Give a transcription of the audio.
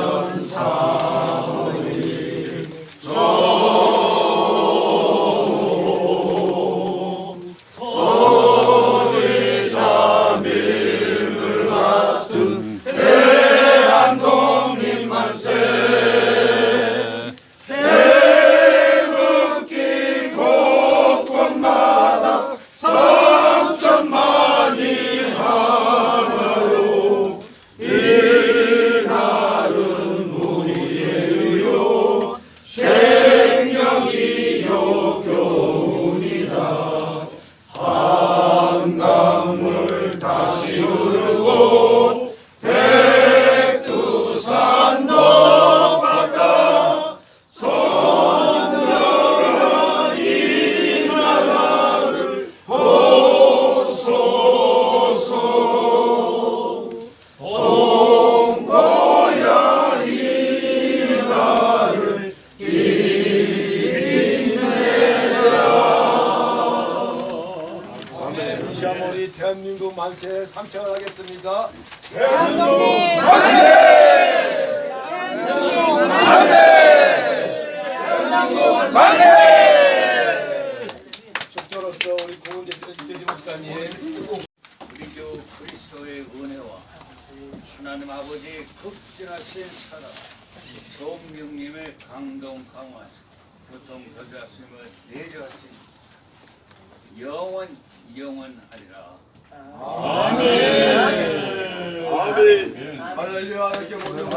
전서 우리 대한민국 만세 삼창을 하겠습니다. 대한독립 축조로서 우리 고은대신 이태지 목사님 우리 교 그리스도의 은혜와 하나님 아버지의 극진하신 사랑, 성령님의 강동 강화하심, 보통 교자심을 내저하심, 영원 영원하리라. 아멘. 할렐루야. 이렇게 모두